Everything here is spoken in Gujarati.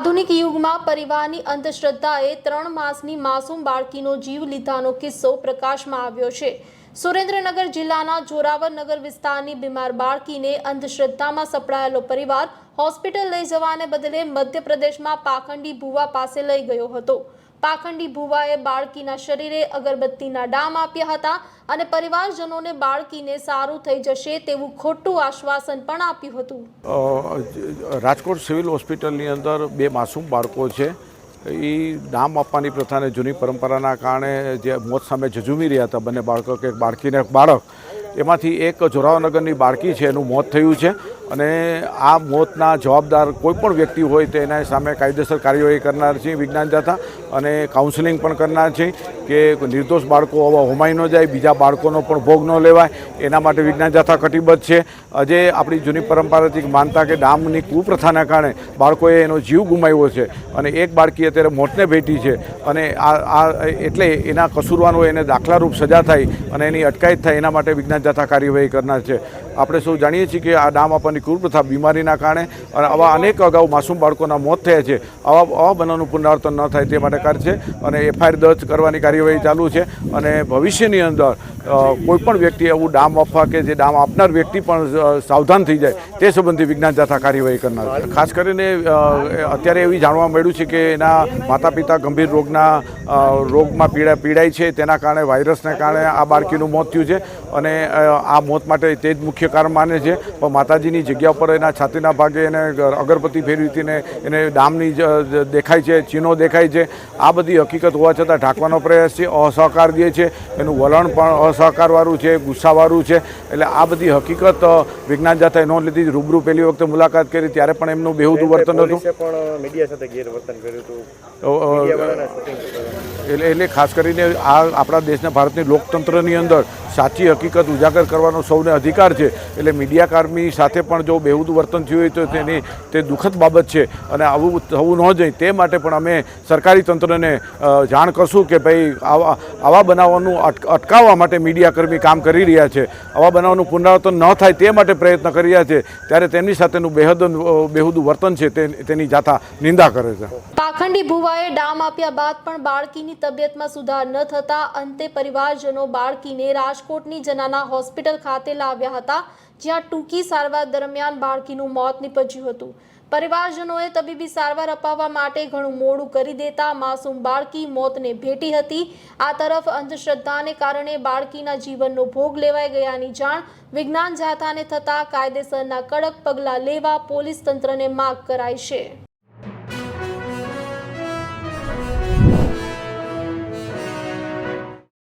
આધુનિક યુગમાં પરિવારની અંધશ્રદ્ધાએ ત્રણ માસની માસૂમ બાળકીનો જીવ લીધાનો કિસ્સો પ્રકાશમાં આવ્યો છે. સુરેન્દ્રનગર જિલ્લાના જોરાવરનગર વિસ્તારની બીમાર બાળકીને અંધશ્રદ્ધામાં સપડાયેલો પરિવાર હોસ્પિટલ લઈ જવાને બદલે મધ્યપ્રદેશમાં પાખંડી ભુવા પાસે લઈ ગયો હતો. પાખંડી ભુવાએ બાળકીના શરીરે અગરબત્તીના ડામ આપ્યા હતા અને પરિવારજનોને બાળકીને સારું થઈ જશે તેવું ખોટું આશ્વાસન પણ આપ્યું હતું. રાજકોટ સિવિલ હોસ્પિટલની અંદર બે માસૂમ બાળકો છે. એ નામ આપવાની પ્રથાને જૂની પરંપરાના કારણે જે મોત સામે ઝઝુમી રહ્યા હતા બંને બાળકો કે બાળકીને બાળક. એમાંથી એક જોરાવનગરની બાળકી છે, એનું મોત થયું છે. અને આ મોતના જવાબદાર કોઈ પણ વ્યક્તિ હોય તો એના સામે કાયદેસર કાર્યવાહી કરનાર છે વિજ્ઞાન જાથા અને કાઉન્સેલિંગ પણ કરનાર છે કે નિર્દોષ બાળકો આવા હોમાઈ ન જાય, બીજા બાળકોનો પણ ભોગ ન લેવાય, એના માટે વિજ્ઞાન જાથા કટિબદ્ધ છે. આજે આપણી જૂની પરંપરાથી માનતા કે ડામની કુપ્રથાના કારણે બાળકોએ એનો જીવ ગુમાવ્યો છે અને એક બાળકી અત્યારે મોતને ભેટી છે અને આ આ એટલે એના કસૂરવાનો એને દાખલારૂપ સજા થાય અને એની અટકાયત થાય એના માટે વિજ્ઞાન જાથા કાર્યવાહી કરનાર છે. આપણે સૌ જાણીએ છીએ કે આ ડામ આપવાની કુપ્રથા બીમારીના કારણે અને આવા અનેક અગાઉ માસૂમ બાળકોના મોત થયા છે. આવા આવા બનાવનું પુનરાવર્તન ન થાય તે માટે કાર્ય છે અને એફઆઈઆર દર્જ કરવાની કાર્યવાહી ચાલુ છે અને ભવિષ્યની અંદર કોઈપણ વ્યક્તિ એવું ડામ આપવા કે જે ડામ આપનાર વ્યક્તિ પણ સાવધાન થઈ જાય તે સંબંધી વિજ્ઞાન જાથા કાર્યવાહી કરનાર ખાસ કરીને અત્યારે એવી જાણવા મળ્યું છે કે એના માતા પિતા ગંભીર રોગના રોગમાં પીડા, પીડાય છે. તેના કારણે વાયરસને કારણે આ બાળકીનું મોત થયું છે અને આ મોત માટે તે જ મુખ્ય કારણ માને છે પણ માતાજીની જગ્યા પર એના છાતીના ભાગે એને અગરબત્તી ફેરવી હતી ને એને ડામની દેખાય છે ચીનો દેખાય છે. આ બધી હકીકત હોવા છતાં ઢાંકવાનો પ્રયાસ છે અસહકાર દે છે. એનું વલણ પણ અસહકારવાળું છે ગુસ્સાવાળું છે. એટલે આ બધી હકીકત વિજ્ઞાન જાથાએ નોંધ લીધી રૂબરૂ પહેલી વખતે મુલાકાત કરી ત્યારે પણ એમનું બેહુદું વર્તન હતું. પણ મીડિયા સાથે ગેરવર્તન કર્યું હતું. એટલે એટલે ખાસ કરીને આ આપણા દેશના ભારતની લોકતંત્રની અંદર સાચી હકીકત ઉજાગર કરવાનો સૌને અધિકાર છે. એટલે મીડિયાકર્મી સાથે પણ જો બેહુદું વર્તન થયું હોય તો તેની તે દુઃખદ બાબત છે અને આવું થવું ન જોઈએ તે માટે પણ અમે સરકારી તંત્રને જાણ કરશું કે ભાઈ આવા આવા બનાવવાનું અટકાવવા માટે મીડિયાકર્મી કામ કરી રહ્યા છે. આવા બનાવવાનું પુનરાવર્તન ન થાય તે માટે પ્રયત્ન કરી રહ્યા છે. ત્યારે તેમની સાથેનું બેહદ બેહુદું વર્તન છે તેની જાથા નિંદા કરે છે. પાખંડી ભુવાએ ડામ આપ્યા બાદ પણ બાળકીની તબિયતમાં સુધાર ન થતા અંતે પરિવારજનો બાળકીને રાજકોટની જનાના હોસ્પિટલ ખાતે લાવ્યા જ્યાં ટૂંકી સારવાર દરમિયાન બાળકીનું મોત નીપજ્યું હતું. પરિવારજનોએ તબીબી સારવાર અપાવવા માટે ઘણું મોડું કરી દેતા માસૂમ બાળકી મોતને ભેટી હતી. આ તરફ અંધશ્રદ્ધાને કારણે બાળકીના જીવનનો ભોગ લેવાઈ ગયાની જાણ વિજ્ઞાન જાથાને થતા કાયદેસરના કડક પગલાં લેવા પોલીસ તંત્રને માગ કરાઈ છે.